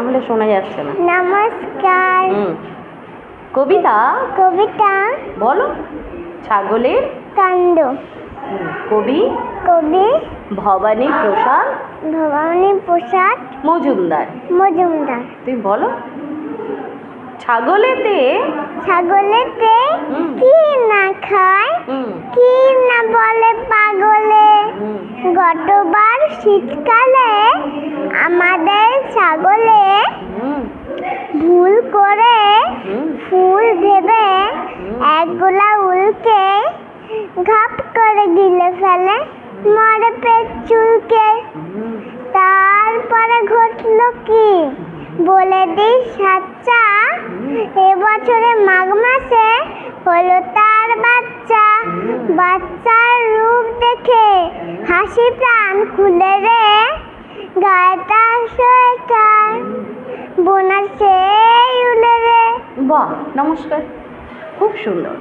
তাহলে শোনা যাচ্ছে না। নমস্কার। কবিতা? কবিতা। বলো। ছাগলের কাণ্ড। কবি? কবি। ভবানী প্রসাদ? ভবানী প্রসাদ। মজুমদার। মজুমদার। তুই বলো। ছাগলেতে ছাগলেতে কি না খায়? কি না বলে পাগলে? গতবার শীতকালে ঘাপ করে গিলে ফেলে, মরে পেট চুলকে। তারপরে ঘটলো কি? বলে দিই, সাচ্চা এবছরে মাঘ মাসে হলো তার বাচ্চা। বাচ্চার রূপ দেখে হাসি প্রাণ খুলে রে। গায়েটা সোয়েটার, বোনা সেই উলে রে বাহ, নমস্কার। খুব সুন্দর।